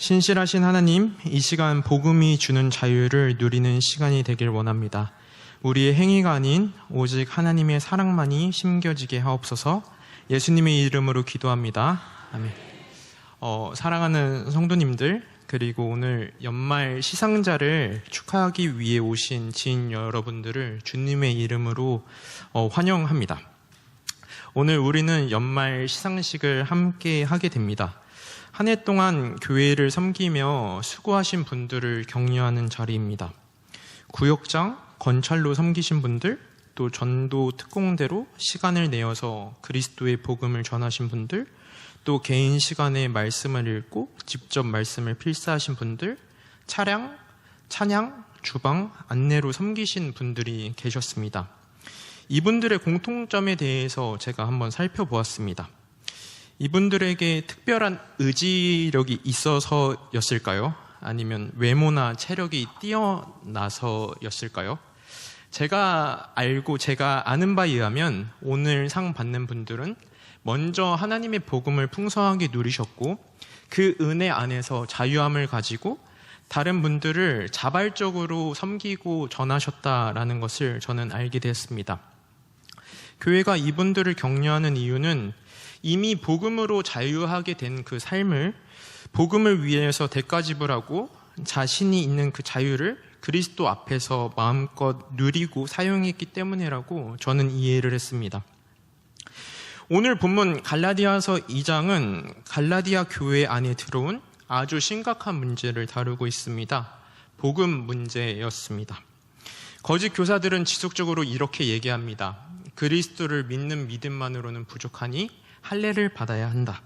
신실하신 하나님, 이 시간 복음이 주는 자유를 누리는 시간이 되길 원합니다. 우리의 행위가 아닌 오직 하나님의 사랑만이 심겨지게 하옵소서 예수님의 이름으로 기도합니다. 아멘. 어, 사랑하는 성도님들, 그리고 오늘 연말 시상자를 축하하기 위해 오신 지인 여러분들을 주님의 이름으로 어, 환영합니다. 오늘 우리는 연말 시상식을 함께 하게 됩니다. 한 해 동안 교회를 섬기며 수고하신 분들을 격려하는 자리입니다. 구역장, 건찰로 섬기신 분들, 또 전도 특공대로 시간을 내어서 그리스도의 복음을 전하신 분들, 또 개인 시간에 말씀을 읽고 직접 말씀을 필사하신 분들, 차량, 찬양, 주방, 안내로 섬기신 분들이 계셨습니다. 이분들의 공통점에 대해서 제가 한번 살펴보았습니다. 이분들에게 특별한 의지력이 있어서였을까요? 아니면 외모나 체력이 뛰어나서였을까요? 제가 알고 제가 아는 바에 의하면 오늘 상 받는 분들은 먼저 하나님의 복음을 풍성하게 누리셨고 그 은혜 안에서 자유함을 가지고 다른 분들을 자발적으로 섬기고 전하셨다라는 것을 저는 알게 되었습니다. 교회가 이분들을 격려하는 이유는 이미 복음으로 자유하게 된 그 삶을 복음을 위해서 대가 지불하고 자신이 있는 그 자유를 그리스도 앞에서 마음껏 누리고 사용했기 때문이라고 저는 이해를 했습니다. 오늘 본문 갈라디아서 2장은 갈라디아 교회 안에 들어온 아주 심각한 문제를 다루고 있습니다. 복음 문제였습니다. 거짓 교사들은 지속적으로 이렇게 얘기합니다. 그리스도를 믿는 믿음만으로는 부족하니 할례를 받아야 한다.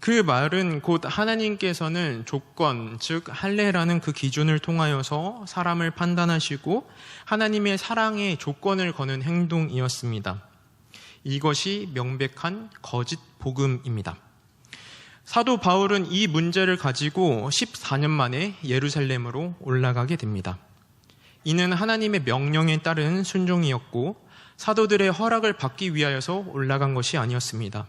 그 말은 곧 하나님께서는 조건, 즉 할례라는 그 기준을 통하여서 사람을 판단하시고 하나님의 사랑에 조건을 거는 행동이었습니다. 이것이 명백한 거짓 복음입니다. 사도 바울은 이 문제를 가지고 14년 만에 예루살렘으로 올라가게 됩니다. 이는 하나님의 명령에 따른 순종이었고 사도들의 허락을 받기 위하여서 올라간 것이 아니었습니다.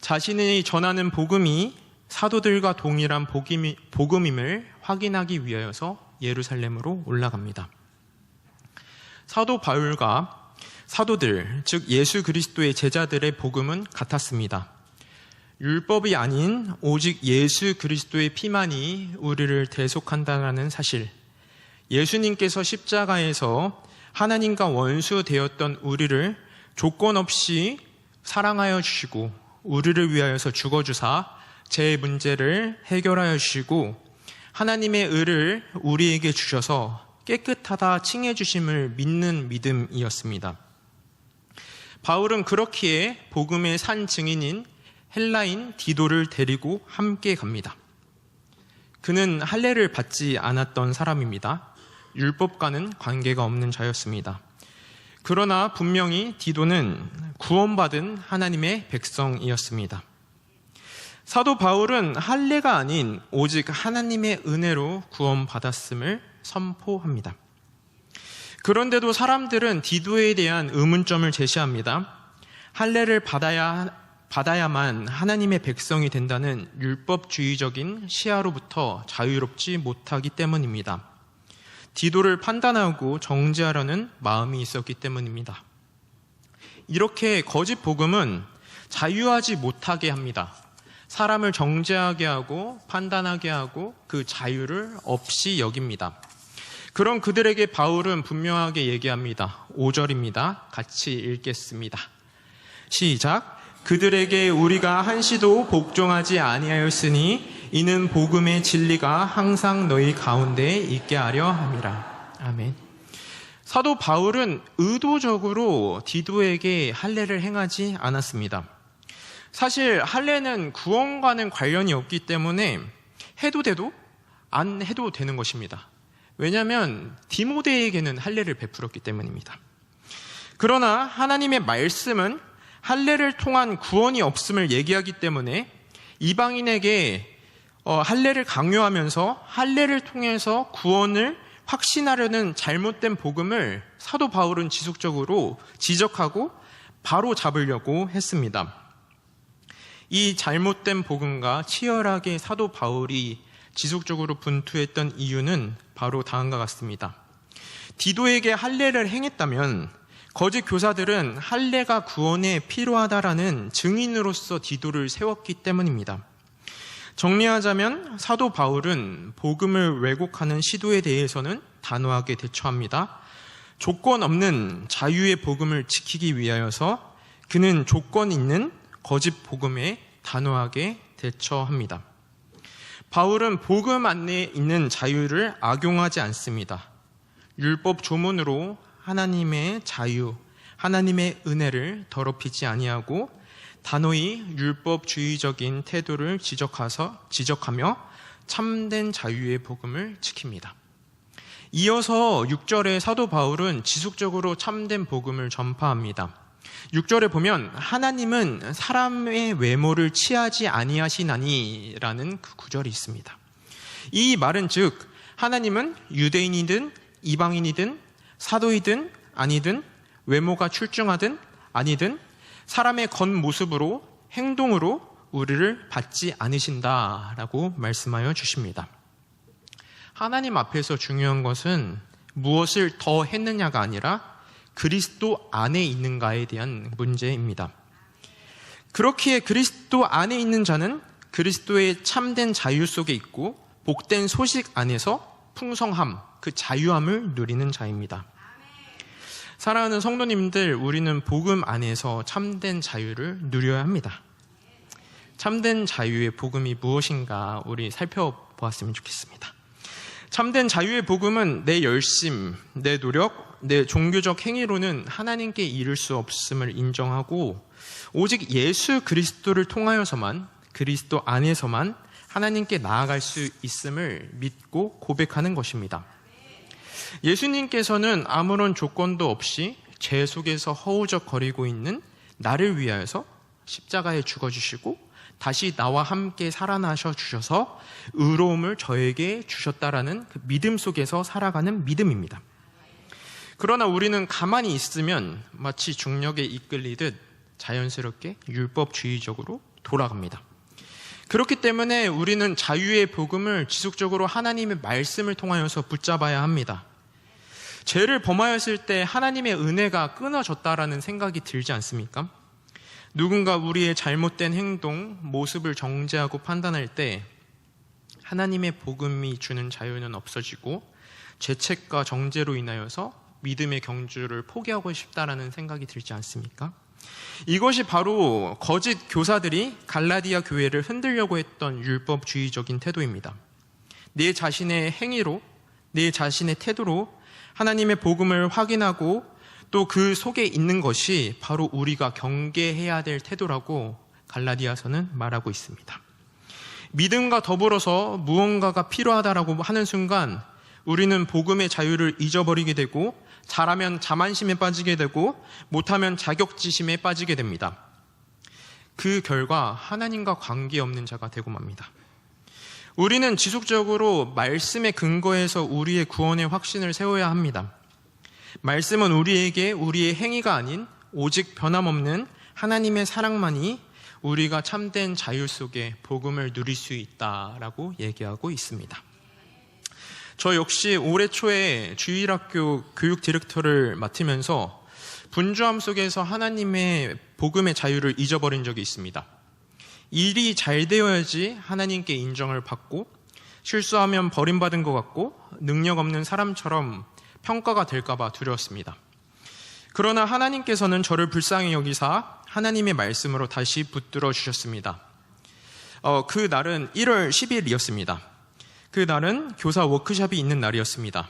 자신이 전하는 복음이 사도들과 동일한 복음임을 확인하기 위하여서 예루살렘으로 올라갑니다. 사도 바울과 사도들, 즉 예수 그리스도의 제자들의 복음은 같았습니다. 율법이 아닌 오직 예수 그리스도의 피만이 우리를 대속한다는 사실. 예수님께서 십자가에서 하나님과 원수 되었던 우리를 조건 없이 사랑하여 주시고 우리를 위하여서 죽어주사 제 문제를 해결하여 주시고 하나님의 의를 우리에게 주셔서 깨끗하다 칭해 주심을 믿는 믿음이었습니다. 바울은 그렇기에 복음의 산 증인인 헬라인 디도를 데리고 함께 갑니다. 그는 할례를 받지 않았던 사람입니다. 율법과는 관계가 없는 자였습니다. 그러나 분명히 디도는 구원받은 하나님의 백성이었습니다. 사도 바울은 할례가 아닌 오직 하나님의 은혜로 구원받았음을 선포합니다. 그런데도 사람들은 디도에 대한 의문점을 제시합니다. 할례를 받아야 받아야만 하나님의 백성이 된다는 율법주의적인 시야로부터 자유롭지 못하기 때문입니다. 디도를 판단하고 정죄하려는 마음이 있었기 때문입니다. 이렇게 거짓 복음은 자유하지 못하게 합니다. 사람을 정죄하게 하고 판단하게 하고 그 자유를 없이 여깁니다. 그런 그들에게 바울은 분명하게 얘기합니다. 5절입니다. 같이 읽겠습니다. 시작. 그들에게 우리가 한시도 복종하지 아니하였으니 이는 복음의 진리가 항상 너희 가운데 있게 하려 함이라. 아멘. 사도 바울은 의도적으로 디도에게 할례를 행하지 않았습니다. 사실 할례는 구원과는 관련이 없기 때문에 해도 돼도 안 해도 되는 것입니다. 왜냐하면 디모데에게는 할례를 베풀었기 때문입니다. 그러나 하나님의 말씀은 할례를 통한 구원이 없음을 얘기하기 때문에 이방인에게 어, 할례를 강요하면서 할례를 통해서 구원을 확신하려는 잘못된 복음을 사도 바울은 지속적으로 지적하고 바로 잡으려고 했습니다. 이 잘못된 복음과 치열하게 사도 바울이 지속적으로 분투했던 이유는 바로 다음과 같습니다. 디도에게 할례를 행했다면 거짓 교사들은 할례가 구원에 필요하다라는 증인으로서 디도를 세웠기 때문입니다. 정리하자면 사도 바울은 복음을 왜곡하는 시도에 대해서는 단호하게 대처합니다. 조건 없는 자유의 복음을 지키기 위하여서 그는 조건 있는 거짓 복음에 단호하게 대처합니다. 바울은 복음 안에 있는 자유를 악용하지 않습니다. 율법 조문으로 하나님의 자유, 하나님의 은혜를 더럽히지 아니하고 단호히 율법주의적인 태도를 지적하서 지적하며 참된 자유의 복음을 지킵니다. 이어서 6절에 사도 바울은 지속적으로 참된 복음을 전파합니다. 6절에 보면 하나님은 사람의 외모를 취하지 아니하시나니라는 그 구절이 있습니다. 이 말은 즉 하나님은 유대인이든 이방인이든 사도이든 아니든 외모가 출중하든 아니든 사람의 겉모습으로 행동으로 우리를 받지 않으신다라고 말씀하여 주십니다. 하나님 앞에서 중요한 것은 무엇을 더 했느냐가 아니라 그리스도 안에 있는가에 대한 문제입니다. 그렇기에 그리스도 안에 있는 자는 그리스도의 참된 자유 속에 있고 복된 소식 안에서 풍성함, 그 자유함을 누리는 자입니다. 사랑하는 성도님들, 우리는 복음 안에서 참된 자유를 누려야 합니다. 참된 자유의 복음이 무엇인가 우리 살펴보았으면 좋겠습니다. 참된 자유의 복음은 내 열심, 내 노력, 내 종교적 행위로는 하나님께 이룰 수 없음을 인정하고 오직 예수 그리스도를 통하여서만 그리스도 안에서만 하나님께 나아갈 수 있음을 믿고 고백하는 것입니다. 예수님께서는 아무런 조건도 없이 죄 속에서 허우적거리고 있는 나를 위하여서 십자가에 죽어주시고 다시 나와 함께 살아나셔 주셔서 의로움을 저에게 주셨다라는 그 믿음 속에서 살아가는 믿음입니다. 그러나 우리는 가만히 있으면 마치 중력에 이끌리듯 자연스럽게 율법주의적으로 돌아갑니다. 그렇기 때문에 우리는 자유의 복음을 지속적으로 하나님의 말씀을 통하여서 붙잡아야 합니다. 죄를 범하였을 때 하나님의 은혜가 끊어졌다라는 생각이 들지 않습니까? 누군가 우리의 잘못된 행동, 모습을 정죄하고 판단할 때 하나님의 복음이 주는 자유는 없어지고 죄책과 정죄로 인하여서 믿음의 경주를 포기하고 싶다라는 생각이 들지 않습니까? 이것이 바로 거짓 교사들이 갈라디아 교회를 흔들려고 했던 율법주의적인 태도입니다. 내 자신의 행위로, 내 자신의 태도로 하나님의 복음을 확인하고 또 그 속에 있는 것이 바로 우리가 경계해야 될 태도라고 갈라디아서는 말하고 있습니다. 믿음과 더불어서 무언가가 필요하다라고 하는 순간 우리는 복음의 자유를 잊어버리게 되고 잘하면 자만심에 빠지게 되고 못하면 자격지심에 빠지게 됩니다. 그 결과 하나님과 관계없는 자가 되고 맙니다. 우리는 지속적으로 말씀의 근거에서 우리의 구원의 확신을 세워야 합니다. 말씀은 우리에게 우리의 행위가 아닌 오직 변함없는 하나님의 사랑만이 우리가 참된 자유 속에 복음을 누릴 수 있다라고 얘기하고 있습니다. 저 역시 올해 초에 주일학교 교육 디렉터를 맡으면서 분주함 속에서 하나님의 복음의 자유를 잊어버린 적이 있습니다. 일이 잘 되어야지 하나님께 인정을 받고 실수하면 버림받은 것 같고 능력 없는 사람처럼 평가가 될까봐 두려웠습니다. 그러나 하나님께서는 저를 불쌍히 여기사 하나님의 말씀으로 다시 붙들어 주셨습니다. 어, 그 날은 1월 10일이었습니다. 그 날은 교사 워크샵이 있는 날이었습니다.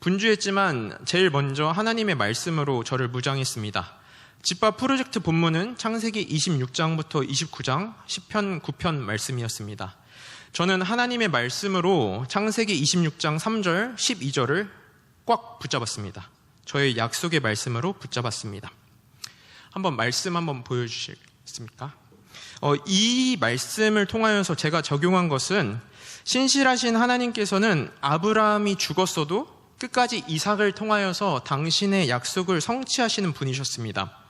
분주했지만 제일 먼저 하나님의 말씀으로 저를 무장했습니다. 집밥 프로젝트 본문은 창세기 26장부터 29장 10편 9편 말씀이었습니다. 저는 하나님의 말씀으로 창세기 26장 3절 12절을 꽉 붙잡았습니다. 저의 약속의 말씀으로 붙잡았습니다. 한번 말씀 한번 보여주시겠습니까? 어, 이 말씀을 통하여서 제가 적용한 것은 신실하신 하나님께서는 아브라함이 죽었어도 끝까지 이삭을 통하여서 당신의 약속을 성취하시는 분이셨습니다.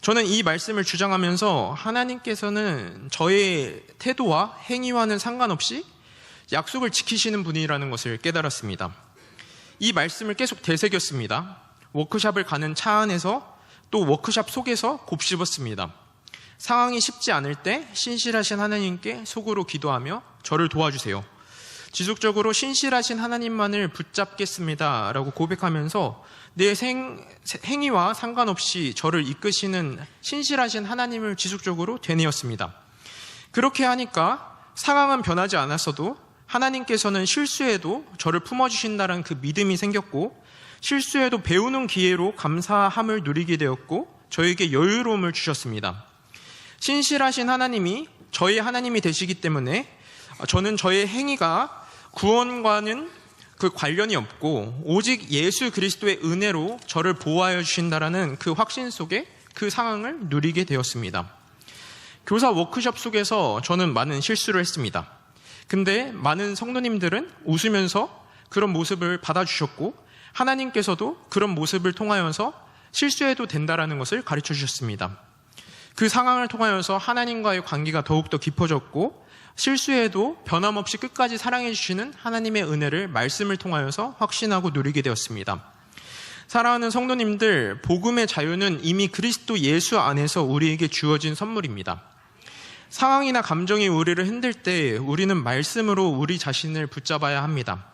저는 이 말씀을 주장하면서 하나님께서는 저의 태도와 행위와는 상관없이 약속을 지키시는 분이라는 것을 깨달았습니다. 이 말씀을 계속 되새겼습니다. 워크샵을 가는 차 안에서 또 워크샵 속에서 곱씹었습니다. 상황이 쉽지 않을 때 신실하신 하나님께 속으로 기도하며 저를 도와주세요. 지속적으로 신실하신 하나님만을 붙잡겠습니다. 라고 고백하면서 내 생, 행위와 상관없이 저를 이끄시는 신실하신 하나님을 지속적으로 되뇌었습니다. 그렇게 하니까 상황은 변하지 않았어도 하나님께서는 실수에도 저를 품어주신다는 그 믿음이 생겼고 실수에도 배우는 기회로 감사함을 누리게 되었고 저에게 여유로움을 주셨습니다. 신실하신 하나님이 저희 하나님이 되시기 때문에 저는 저의 행위가 구원과는 그 관련이 없고 오직 예수 그리스도의 은혜로 저를 보호하여 주신다라는 그 확신 속에 그 상황을 누리게 되었습니다. 교사 워크숍 속에서 저는 많은 실수를 했습니다. 근데 많은 성도님들은 웃으면서 그런 모습을 받아주셨고 하나님께서도 그런 모습을 통하여서 실수해도 된다라는 것을 가르쳐 주셨습니다. 그 상황을 통하여서 하나님과의 관계가 더욱더 깊어졌고 실수해도 변함없이 끝까지 사랑해 주시는 하나님의 은혜를 말씀을 통하여서 확신하고 누리게 되었습니다. 사랑하는 성도님들, 복음의 자유는 이미 그리스도 예수 안에서 우리에게 주어진 선물입니다. 상황이나 감정이 우리를 흔들 때 우리는 말씀으로 우리 자신을 붙잡아야 합니다.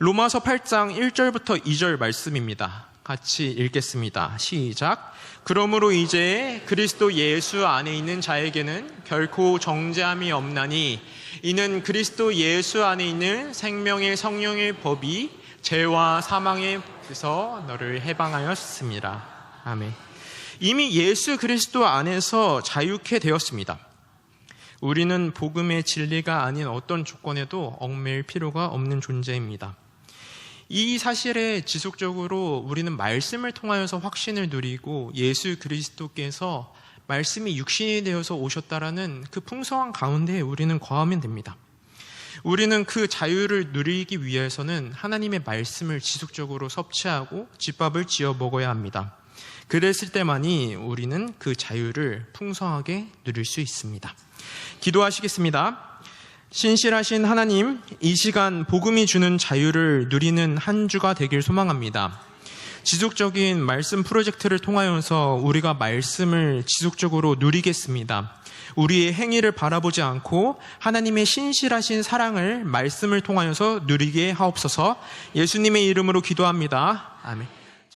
로마서 8장 1절부터 2절 말씀입니다. 같이 읽겠습니다. 시작. 그러므로 이제 그리스도 예수 안에 있는 자에게는 결코 정죄함이 없나니 이는 그리스도 예수 안에 있는 생명의 성령의 법이 죄와 사망에서 너를 해방하였습니다. 아멘. 이미 예수 그리스도 안에서 자유케 되었습니다. 우리는 복음의 진리가 아닌 어떤 조건에도 얽매일 필요가 없는 존재입니다. 이 사실에 지속적으로 우리는 말씀을 통하여서 확신을 누리고 예수 그리스도께서 말씀이 육신이 되어서 오셨다라는 그 풍성한 가운데 우리는 거하면 됩니다. 우리는 그 자유를 누리기 위해서는 하나님의 말씀을 지속적으로 섭취하고 집밥을 지어 먹어야 합니다. 그랬을 때만이 우리는 그 자유를 풍성하게 누릴 수 있습니다. 기도하시겠습니다. 신실하신 하나님, 이 시간 복음이 주는 자유를 누리는 한 주가 되길 소망합니다. 지속적인 말씀 프로젝트를 통하여서 우리가 말씀을 지속적으로 누리겠습니다. 우리의 행위를 바라보지 않고 하나님의 신실하신 사랑을 말씀을 통하여서 누리게 하옵소서 예수님의 이름으로 기도합니다. 아멘.